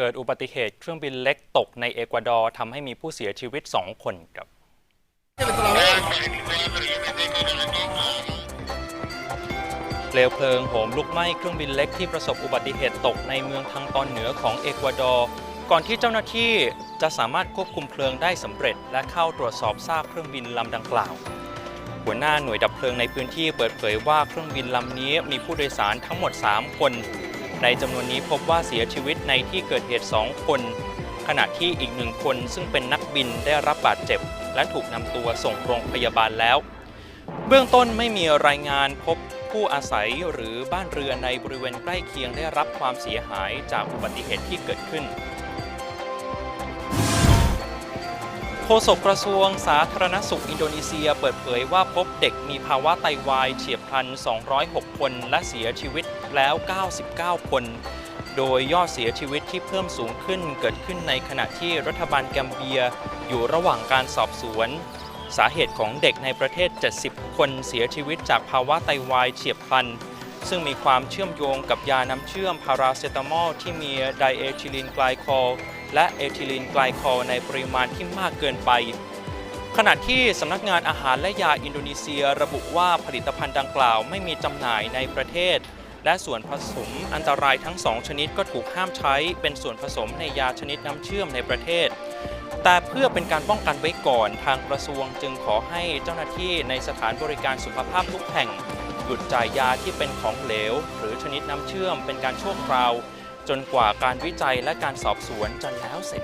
เกิดอุบัติเหตุเครื่องบินเล็กตกในเอกวาดอร์ทำให้มีผู้เสียชีวิต 2 คนครับ เปลวเพลิงโหมลุกไหม้เครื่องบินเล็กที่ประสบอุบัติเหตุตกในเมืองทางตอนเหนือของเอกวาดอร์ ก่อนที่เจ้าหน้าที่จะสามารถควบคุมเพลิงได้สำเร็จ และเข้าตรวจสอบซากเครื่องบินลำดังกล่าว หัวหน้าหน่วยดับเพลิงในพื้นที่เปิดเผยว่าเครื่องบินลำนี้มีผู้โดยสารทั้งหมด 3 คน ในจำนวนนี้พบว่าเสียชีวิตในที่เกิดเหตุ 2 คน ขณะที่อีกหนึ่งคนซึ่งเป็นนักบินได้รับบาดเจ็บ และถูกนำตัวส่งโรงพยาบาลแล้ว เบื้องต้นไม่มีรายงานพบผู้อาศัยหรือบ้านเรือนในบริเวณใกล้เคียงได้รับความเสียหายจากอุบัติเหตุที่เกิดขึ้น ฆษกกระทรวงสาธารณสุขอินโดนีเซียเปิดเผยว่าพบเด็กมีภาวะไตวายเฉียบพลัน 206 คนและเสียชีวิตแล้ว 99 คน โดยยอดเสียชีวิตที่เพิ่มสูงขึ้นเกิดขึ้นในขณะที่รัฐบาลแกมเบียอยู่ระหว่างการสอบสวน สาเหตุของเด็กในประเทศ 70 คนเสียชีวิตจากภาวะไตวายเฉียบพลัน ซึ่งมีความเชื่อมโยงกับยาน้ำเชื่อมพาราเซตามอลที่มีไดเอทิลีนไกลคอล และเอทิลีนไกลคอลในปริมาณที่มากเกินไป ขณะที่สำนักงานอาหารและยาอินโดนีเซียระบุว่าผลิตภัณฑ์ดังกล่าวไม่มีจำหน่ายในประเทศ และส่วนผสมอันตรายทั้งสองชนิดก็ถูกห้ามใช้เป็นส่วนผสมในยาชนิดน้ำเชื่อมในประเทศ แต่เพื่อเป็นการป้องกันไว้ก่อนทางกระทรวงจึงขอให้เจ้าหน้าที่ในสถานบริการสุขภาพทุกแห่งหยุดจ่ายยาที่เป็นของเหลว หรือชนิดน้ำเชื่อมเป็นการชั่วคราว จนกว่าการวิจัยและการสอบสวนจะแล้วเสร็จ